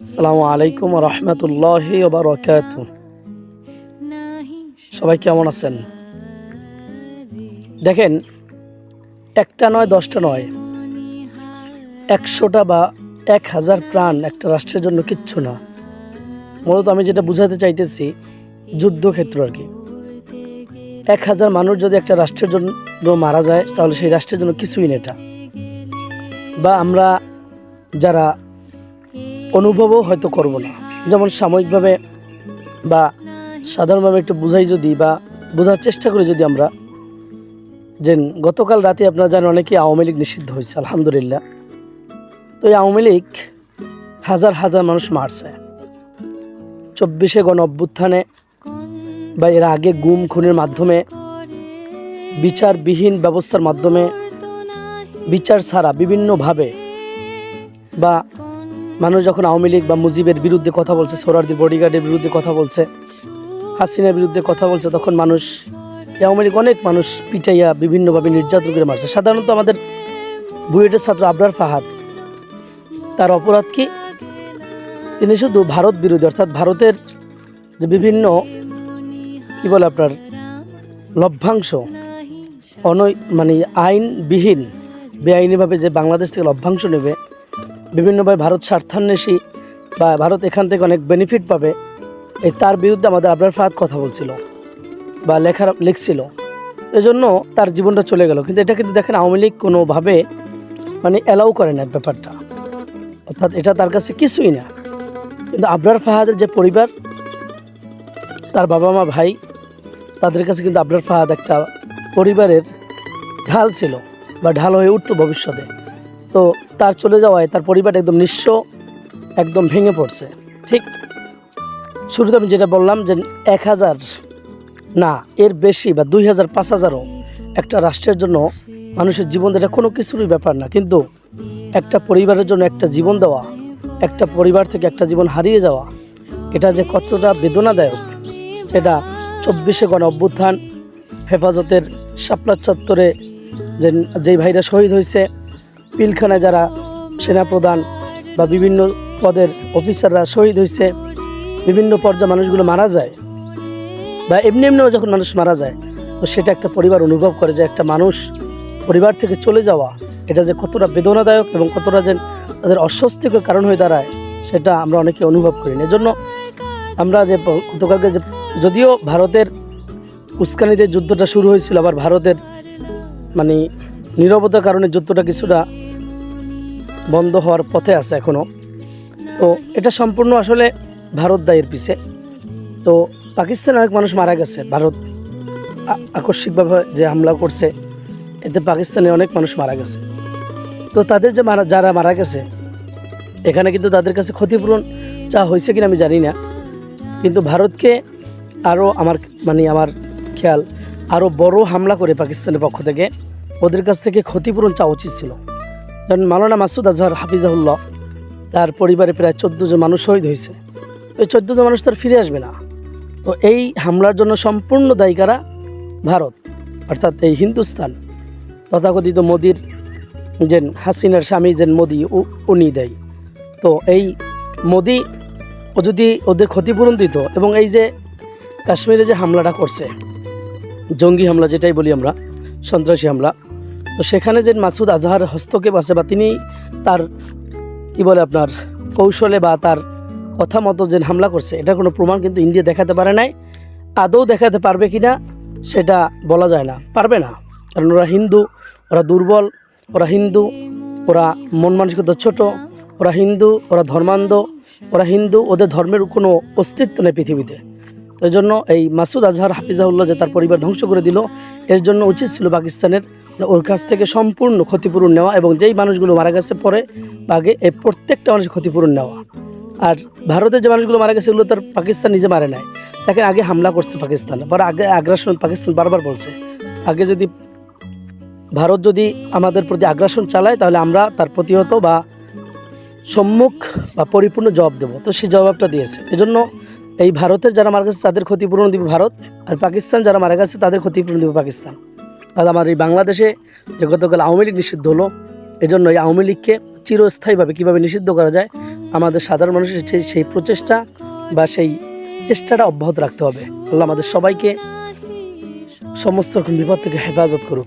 আসসালামু আলাইকুম রহমতুল্লাহ সবাই কেমন আছেন? দেখেন, একটা নয়, দশটা নয়, একশোটা বা এক হাজার প্রাণ একটা রাষ্ট্রের জন্য কিচ্ছু না। মূলত আমি যেটা বুঝাতে চাইতেছি, যুদ্ধক্ষেত্র আর কি। এক হাজার মানুষ যদি একটা রাষ্ট্রের জন্য মারা যায়, তাহলে সেই রাষ্ট্রের জন্য কিছুই না এটা। বা আমরা যারা অনুভবও হয়তো করব না। যেমন সাময়িকভাবে বা সাধারণভাবে একটু বুঝাই যদি বা বোঝার চেষ্টা করি যদি আমরা যে গতকাল রাতে আপনারা জানেন অনেকে আওয়ামী লীগ নিষিদ্ধ হয়েছে, আলহামদুলিল্লাহ। তো এই আওয়ামী লীগ হাজার হাজার মানুষ মারছে। চব্বিশে গণ অভ্যুত্থানে বা এর আগে গুম, খুনের মাধ্যমে, বিচারবিহীন ব্যবস্থার মাধ্যমে, বিচার ছাড়া বিভিন্নভাবে বা মানুষ যখন আওয়ামী লীগ বা মুজিবের বিরুদ্ধে কথা বলছে, সোরারদি বডিগার্ডের বিরুদ্ধে কথা বলছে, হাসিনার বিরুদ্ধে কথা বলছে, তখন মানুষ আওয়ামী লীগ অনেক মানুষ পিটাইয়া বিভিন্নভাবে নির্যাতন করে মারছে। সাধারণত আমাদের বুয়েটের ছাত্র আবরার ফাহাদ, তার অপরাধ কি? তিনি শুধু ভারত বিরোধী, অর্থাৎ ভারতের যে বিভিন্ন, কি বলে আপনার, লভ্যাংশ, অনৈ মানে আইনবিহীন, বেআইনিভাবে যে বাংলাদেশ থেকে লভ্যাংশ নেবে বিভিন্নভাবে ভারত স্বার্থান্বেষী বা ভারত এখান থেকে অনেক বেনিফিট পাবে, এই তার বিরুদ্ধে আমাদের আবরার ফাহাদ কথা বলছিল বা লেখার, লিখছিল। এজন্য তার জীবনটা চলে গেল। কিন্তু এটা কিন্তু দেখেন আওয়ামী লীগ কোনোভাবে মানে অ্যালাউ করে না ব্যাপারটা। অর্থাৎ এটা তার কাছে কিছুই না। কিন্তু আবরার ফাহাদের যে পরিবার, তার বাবা মা, ভাই, তাদের কাছে কিন্তু আবরার ফাহাদ একটা পরিবারের ঢাল ছিল বা ঢাল হয়ে উঠতো ভবিষ্যতে। তো তার চলে যাওয়ায় তার পরিবার একদম নিঃস্ব, একদম ভেঙে পড়ছে। ঠিক শুরুতে আমি যেটা বললাম যে এক হাজার না, এর বেশি বা দুই হাজার, পাঁচ হাজারও একটা রাষ্ট্রের জন্য মানুষের জীবন এটা কোনো কিছুরই ব্যাপার না। কিন্তু একটা পরিবারের জন্য একটা জীবন দেওয়া, একটা পরিবার থেকে একটা জীবন হারিয়ে যাওয়া, এটা যে কতটা বেদনাদায়ক, সেটা চব্বিশে গণ অভ্যুত্থান, হেফাজতের শাপলা চত্বরে যে যেই ভাইরা শহীদ হয়েছে পিলখানায় যারা সেনাপ্রধান বা বিভিন্ন পদের অফিসাররা শহীদ হয়েছে, বিভিন্ন পর্যায়ে মানুষগুলো মারা যায় বা এমনি এমনিও যখন মানুষ মারা যায়, তো সেটা একটা পরিবার অনুভব করে যে একটা মানুষ পরিবার থেকে চলে যাওয়া, এটা যে কতটা বেদনাদায়ক এবং কতটা যে তাদের অস্বস্তিকর কারণ হয়ে দাঁড়ায়, সেটা আমরা অনেকে অনুভব করি না। এজন্য আমরা যে গতকালকে যে যদিও ভারতের উস্কানিদের যুদ্ধটা শুরু হয়েছিল, আবার ভারতের মানে নিরবতার কারণে যুদ্ধটা কিছুটা বন্ধ হওয়ার পথে আছে এখনও তো এটা সম্পূর্ণ আসলে ভারত দায়ের পিছে। তো পাকিস্তানে অনেক মানুষ মারা গেছে। ভারত আকস্মিকভাবে যে হামলা করছে, এতে পাকিস্তানে অনেক মানুষ মারা গেছে। তো তাদের যে মারা, যারা মারা গেছে, এখানে কিন্তু তাদের কাছে ক্ষতিপূরণ যা হয়েছে কিনা আমি জানি না। কিন্তু ভারতকে আরও আমার মানে আমার খেয়াল আরও বড় হামলা করে পাকিস্তানের পক্ষ থেকে, ওদের কাছ থেকে ক্ষতিপূরণ চাওয়া উচিত ছিল। যেমন মালানা মাসুদ আজহার হাফিজাহুল্লাহ, তার পরিবারে প্রায় চোদ্দ জন মানুষ শহীদ হয়েছে। ওই চোদ্দ জন মানুষ তার ফিরে আসবে না। তো এই হামলার জন্য সম্পূর্ণ দায়ী কারা? ভারত। অর্থাৎ এই হিন্দুস্তান। তথাকথিত মোদির যে হাসিনার স্বামী যে মোদি উনি দেয়। তো এই মোদি ও যদি ওদের ক্ষতিপূরণ দিত এবং এই যে কাশ্মীরে যে হামলাটা করছে, জঙ্গি হামলা যেটাই বলি আমরা, সন্ত্রাসী হামলা তো সেখানে যে মাসুদ আজহার হস্তক্ষেপ আছে বা তিনি তার, কি বলে আপনার, কৌশলে বা তার কথা মতো যে হামলা করছে, এটার কোনো প্রমাণ কিন্তু ইন্ডিয়া দেখাতে পারে নাই, আদৌ দেখাতে পারবে কি না, সেটা বলা যায় না, পারবে না। কারণ ওরা হিন্দু, ওরা দুর্বল, ওরা হিন্দু, ওরা মন মানসিকতা ছোট, ওরা হিন্দু, ওরা ধর্মান্ধ, ওরা হিন্দু, ওদের ধর্মের কোনো অস্তিত্ব নেই পৃথিবীতে। ওই জন্য এই মাসুদ আজহার হাফিজাউল্লাহ যে তার পরিবার ধ্বংস করে দিল, এর জন্য উচিত ছিল পাকিস্তানের ওর কাছ থেকে সম্পূর্ণ ক্ষতিপূরণ নেওয়া এবং যেই মানুষগুলো মারা গেছে পরে আগে এই প্রত্যেকটা মানুষের ক্ষতিপূরণ নেওয়া। আর ভারতের যে মানুষগুলো মারা গেছে, এগুলো তার পাকিস্তান নিজে মারে নাই। তাকে আগে হামলা করছে পাকিস্তান। পরে আগে আগ্রাসন পাকিস্তান বারবার বলছে। আগে যদি ভারত যদি আমাদের প্রতি আগ্রাসন চালায়, তাহলে আমরা তার প্রতিহত বা সম্মুখ বা পরিপূর্ণ জবাব দেবো। তো সেই জবাবটা দিয়েছে। এজন্য এই ভারতের যারা মারা গেছে, তাদের ক্ষতিপূরণ দিবে ভারত। আর পাকিস্তান যারা মারা গেছে, তাদের ক্ষতিপূরণ দিবে পাকিস্তান। আর আমার এই বাংলাদেশে যে গতকাল আওয়ামী লীগ নিষিদ্ধ হলো এজন্য এই আওয়ামী লীগকে চিরস্থায়ীভাবে কীভাবে নিষিদ্ধ করা যায়, আমাদের সাধারণ মানুষের সেই- সেই প্রচেষ্টা বা সেই চেষ্টাটা অব্যাহত রাখতে হবে। আল্লাহ আমাদের সবাইকে সমস্ত রকম বিপদ থেকে হেফাজত করুক।